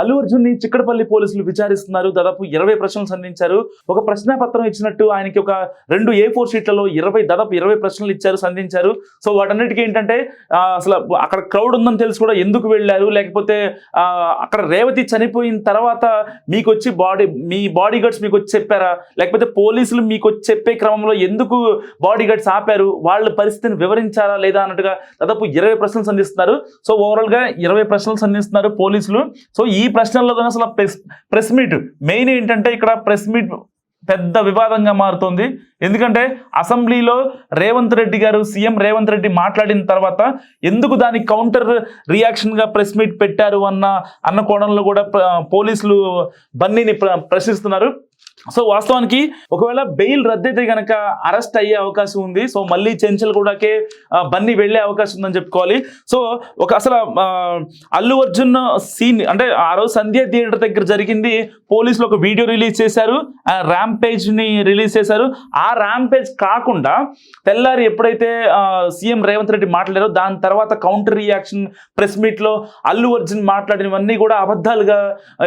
అల్లు అర్జున్ని చిక్కడపల్లి పోలీసులు విచారిస్తున్నారు. దాదాపు ఇరవై ప్రశ్నలు సంధించారు. ఒక ప్రశ్న పత్రం ఇచ్చినట్టు ఆయనకి ఒక రెండు ఏ ఫోర్ షీట్లలో ఇరవై దాదాపు ఇరవై ప్రశ్నలు ఇచ్చారు సంధించారు. సో వాటన్నిటికీ ఏంటంటే అసలు అక్కడ క్రౌడ్ ఉందని తెలిసి కూడా ఎందుకు వెళ్ళారు? లేకపోతే అక్కడ రేవతి చనిపోయిన తర్వాత మీకు వచ్చి బాడీ మీ బాడీ గార్డ్స్ మీకు వచ్చి చెప్పారా? లేకపోతే పోలీసులు మీకు వచ్చి చెప్పే క్రమంలో ఎందుకు బాడీ గార్డ్స్ ఆపారు? వాళ్ళ పరిస్థితిని వివరించారా లేదా అన్నట్టుగా దాదాపు ఇరవై ప్రశ్నలు సంధిస్తున్నారు. సో ఓవరాల్గా ఇరవై ప్రశ్నలు సంధిస్తున్నారు పోలీసులు. సో ఈ ఈ ప్రశ్నల్లో కానీ అసలు ప్రెస్ ప్రెస్ మీట్ మెయిన్ ఏంటంటే ఇక్కడ ప్రెస్ మీట్ పెద్ద వివాదంగా మారుతోంది. ఎందుకంటే అసెంబ్లీలో రేవంత్ రెడ్డి గారు సీఎం రేవంత్ రెడ్డి మాట్లాడిన తర్వాత ఎందుకు దాని కౌంటర్ రియాక్షన్గా ప్రెస్ మీట్ పెట్టారు అన్న అన్న కోణంలో కూడా పోలీసులు బన్నీని ప్ర- ప్రశ్నిస్తున్నారు. సో వాస్తవానికి ఒకవేళ బెయిల్ రద్దయితే గనక అరెస్ట్ అయ్యే అవకాశం ఉంది. సో మళ్ళీ చెంచల్ కూడాకే బన్నీ వెళ్ళే అవకాశం ఉందని చెప్పుకోవాలి. సో ఒక అసలు అల్లు అర్జున్ సీన్ అంటే ఆ రోజు సంధ్య థియేటర్ దగ్గర జరిగింది. పోలీసులు ఒక వీడియో రిలీజ్ చేశారు. ఆ ర్యాంప్ పేజ్ని రిలీజ్ చేశారు. ఆ ర్యాంప్ పేజ్ కాకుండా తెల్లారి ఎప్పుడైతే సీఎం రేవంత్ రెడ్డి మాట్లాడారో దాని తర్వాత కౌంటర్ రియాక్షన్ ప్రెస్ మీట్లో అల్లు అర్జున్ మాట్లాడినవన్నీ కూడా అబద్ధాలుగా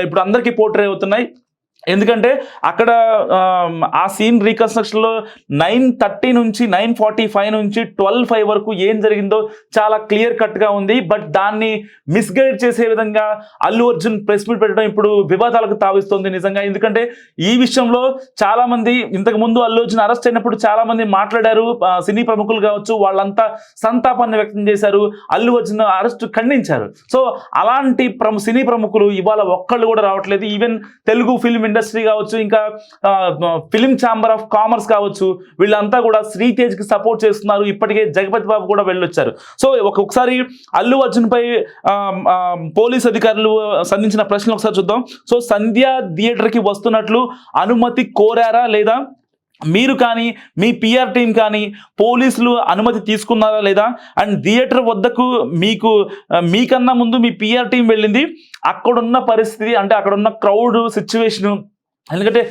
ఇప్పుడు అందరికీ పోర్ట్రే అవుతున్నాయి. ఎందుకంటే అక్కడ ఆ సీన్ రీకన్స్ట్రక్షన్లో నైన్ థర్టీ నుంచి నైన్ ఫార్టీ ఫైవ్ నుంచి ట్వెల్వ్ ఫైవ్ వరకు ఏం జరిగిందో చాలా క్లియర్ కట్గా ఉంది. బట్ దాన్ని మిస్గైడ్ చేసే విధంగా అల్లు అర్జున్ ప్రెస్ మీట్ పెట్టడం ఇప్పుడు వివాదాలకు తావిస్తుంది నిజంగా. ఎందుకంటే ఈ విషయంలో చాలామంది ఇంతకుముందు ఇంతకు ముందు అల్లు అర్జున్ అరెస్ట్ అయినప్పుడు చాలామంది మాట్లాడారు. సినీ ప్రముఖులు కావచ్చు వాళ్ళంతా సంతాపాన్ని వ్యక్తం చేశారు. అల్లు అర్జున్ అరెస్ట్ ఖండించారు. సో అలాంటి ప్రము సినీ ప్రముఖులు ఇవాళ ఒక్కళ్ళు కూడా రావట్లేదు. ఈవెన్ తెలుగు ఫిల్మ్ ఇండస్ట్రీ కావచ్చు ఇంకా ఫిలిం ఛాంబర్ ఆఫ్ కామర్స్ కావచ్చు వీళ్ళంతా కూడా శ్రీతేజ్కి సపోర్ట్ చేస్తున్నారు. ఇప్పటికే జగపతి బాబు కూడా వెళ్ళొచ్చారు. సో ఒక్కొక్కసారి అల్లు అర్జున్ పై పోలీస్ అధికారులు సంధించిన ప్రశ్నలు ఒకసారి చూద్దాం. సో సంధ్య థియేటర్కి వస్తున్నట్లు అనుమతి కోరారా లేదా? మీరు కానీ మీ పిఆర్ టీం కానీ పోలీసులు అనుమతి తీసుకున్నారా లేదా? అండ్ థియేటర్ వద్దకు మీకు మీకన్నా ముందు మీ పిఆర్ టీం వెళ్ళింది. అక్కడున్న పరిస్థితి అంటే అక్కడున్న క్రౌడ్ సిచ్యువేషను ఎందుకంటే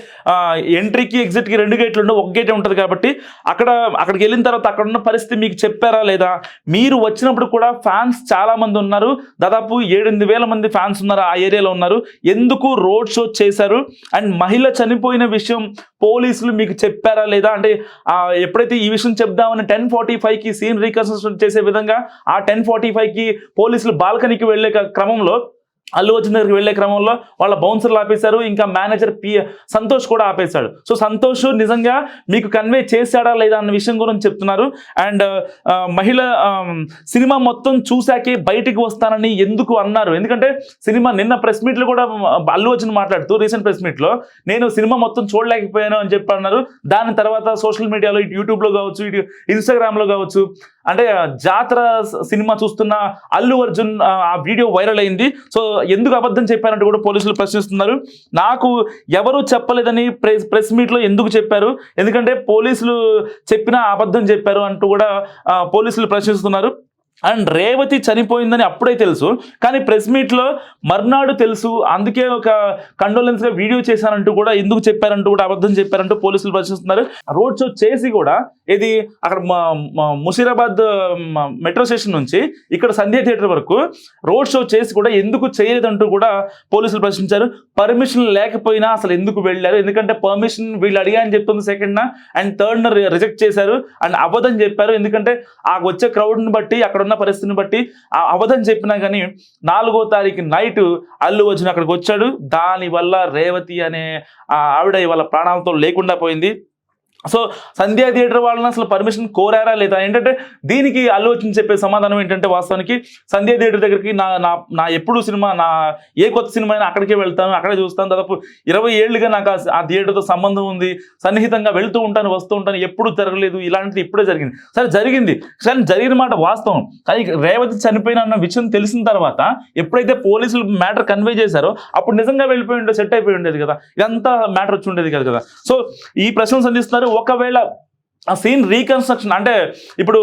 ఎంట్రీకి ఎగ్జిట్కి రెండు గేట్లు ఉండవు ఒక గేటే ఉంటుంది కాబట్టి అక్కడ అక్కడికి వెళ్ళిన తర్వాత అక్కడ ఉన్న పరిస్థితి మీకు చెప్పారా లేదా? మీరు వచ్చినప్పుడు కూడా ఫ్యాన్స్ చాలామంది ఉన్నారు. దాదాపు ఏడెనిమిది వేల మంది ఫ్యాన్స్ ఉన్నారు ఆ ఏరియాలో ఉన్నారు. ఎందుకు రోడ్ షో చేశారు? అండ్ మహిళ చనిపోయిన విషయం పోలీసులు మీకు చెప్పారా లేదా? అంటే ఎప్పుడైతే ఈ విషయం చెప్దామని టెన్ ఫార్టీ ఫైవ్కి సీన్ రీకన్స్ట్రక్షన్ చేసే విధంగా ఆ టెన్ ఫార్టీ ఫైవ్కి పోలీసులు బాల్కనీకి వెళ్ళే క్రమంలో అల్లు అర్జున్ దగ్గరికి వెళ్ళే క్రమంలో వాళ్ళ బౌన్సర్లు ఆపేశారు ఇంకా మేనేజర్ పి సంతోష్ కూడా ఆపేశాడు. సో సంతోష్ నిజంగా మీకు కన్వే చేశాడా లేదా అన్న విషయం గురించి చెప్తున్నారు. అండ్ మహిళ సినిమా మొత్తం చూశాకే బయటికి వస్తానని ఎందుకు అన్నారు? ఎందుకంటే సినిమా నిన్న ప్రెస్ మీట్లో కూడా అల్లు అర్జున్ మాట్లాడుతూ రీసెంట్ ప్రెస్ మీట్లో నేను సినిమా మొత్తం చూడలేకపోయాను అని చెప్పి అన్నారు. దాని తర్వాత సోషల్ మీడియాలో ఇటు యూట్యూబ్లో కావచ్చు ఇటు ఇన్స్టాగ్రామ్లో కావచ్చు అంటే జాతర సినిమా చూస్తున్న అల్లు అర్జున్ ఆ, వీడియో వైరల్ అయింది. సో ఎందుకు అబద్ధం చెప్పారంటూ కూడా పోలీసులు ప్రశ్నిస్తున్నారు. నాకు ఎవరు చెప్పలేదని ప్రెస్ ప్రెస్ మీట్లో ఎందుకు చెప్పారు? ఎందుకంటే పోలీసులు చెప్పిన అబద్ధం చెప్పారు అంటూ కూడా పోలీసులు ప్రశ్నిస్తున్నారు. అండ్ రేవతి చనిపోయిందని అప్పుడే తెలుసు. కానీ ప్రెస్ మీట్లో మర్నాడు తెలుసు. అందుకే ఒక కండోలెన్స్గా వీడియో చేశానంటూ కూడా ఎందుకు చెప్పారంటూ కూడా అబద్ధం చెప్పారంటూ పోలీసులు ప్రశ్నిస్తున్నారు. రోడ్ షో చేసి కూడా ఇది అక్కడ ముషీరాబాద్ మెట్రో స్టేషన్ నుంచి ఇక్కడ సంధ్య థియేటర్ వరకు రోడ్ షో చేసి కూడా ఎందుకు చేయలేదంటూ కూడా పోలీసులు ప్రశ్నించారు. పర్మిషన్ లేకపోయినా అసలు ఎందుకు వెళ్ళారు? ఎందుకంటే పర్మిషన్ వీళ్ళు అడిగా అని చెప్తుంది సెకండ్న. అండ్ థర్డ్ రిజెక్ట్ చేశారు. అండ్ అబద్ధం చెప్పారు. ఎందుకంటే ఆ వచ్చే క్రౌడ్ని బట్టి అక్కడ ఉన్న పరిస్థితిని బట్టి ఆ అవధం చెప్పినా కానీ నాలుగో తారీఖు నైట్ అల్లు వచ్చిన అక్కడికి వచ్చాడు. దాని వల్ల రేవతి అనే ఆ ఆవిడ ఇవాళ ప్రాణాలతో లేకుండా పోయింది. సో సంధ్యా థియేటర్ వాళ్ళని అసలు పర్మిషన్ కోరారా లేదా? ఏంటంటే దీనికి అల్లు చెప్పే సమాధానం ఏంటంటే వాస్తవానికి సంధ్యా థియేటర్ దగ్గరికి నా నా నా ఎప్పుడు సినిమా నా ఏ కొత్త సినిమా అయినా అక్కడికే వెళ్తాను అక్కడే చూస్తాను. దాదాపు ఇరవై ఏళ్ళుగా నాకు ఆ- థియేటర్తో సంబంధం ఉంది. సన్నిహితంగా వెళ్తూ ఉంటాను వస్తూ ఉంటాను. ఎప్పుడు జరగలేదు. ఇలాంటిది ఇప్పుడే జరిగింది. సరే జరిగింది. కానీ జరిగిన మాట వాస్తవం. కానీ రేవతి చనిపోయిన అన్న విషయం తెలిసిన తర్వాత ఎప్పుడైతే పోలీసులు మ్యాటర్ కన్వే చేశారో అప్పుడు నిజంగా వెళ్ళిపోయి ఉండే సెట్ అయిపోయి ఉండేది కదా. ఇదంతా మ్యాటర్ వచ్చి ఉండేది కదా కదా. సో ఈ ప్రశ్న సంధిస్తున్నారు ఒకవేళ ఆ సీన్ రీకన్స్ట్రక్షన్ అంటే ఇప్పుడు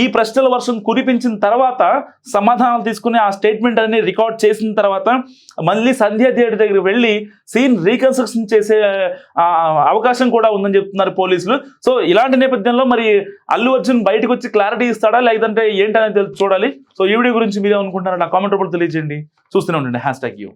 ఈ ప్రశ్నల వర్షం కురిపించిన తర్వాత సమాధానాలు తీసుకుని ఆ స్టేట్మెంట్ అన్ని రికార్డ్ చేసిన తర్వాత మళ్ళీ సంధ్యా థియేటర్ దగ్గరికి వెళ్ళి సీన్ రీకన్స్ట్రక్షన్ చేసే అవకాశం కూడా ఉందని చెప్తున్నారు పోలీసులు. సో ఇలాంటి నేపథ్యంలో మరి అల్లు అర్జున్ బయటకు వచ్చి క్లారిటీ ఇస్తాడా? లేదంటే ఏంటనేది తెలుసు చూడాలి. సో ఈ వీడియో గురించి మీరే అనుకుంటున్నారో? నా కామెంట్ రూపంలో తెలియజేయండి. చూస్తూనే ఉండండి. Hash tag you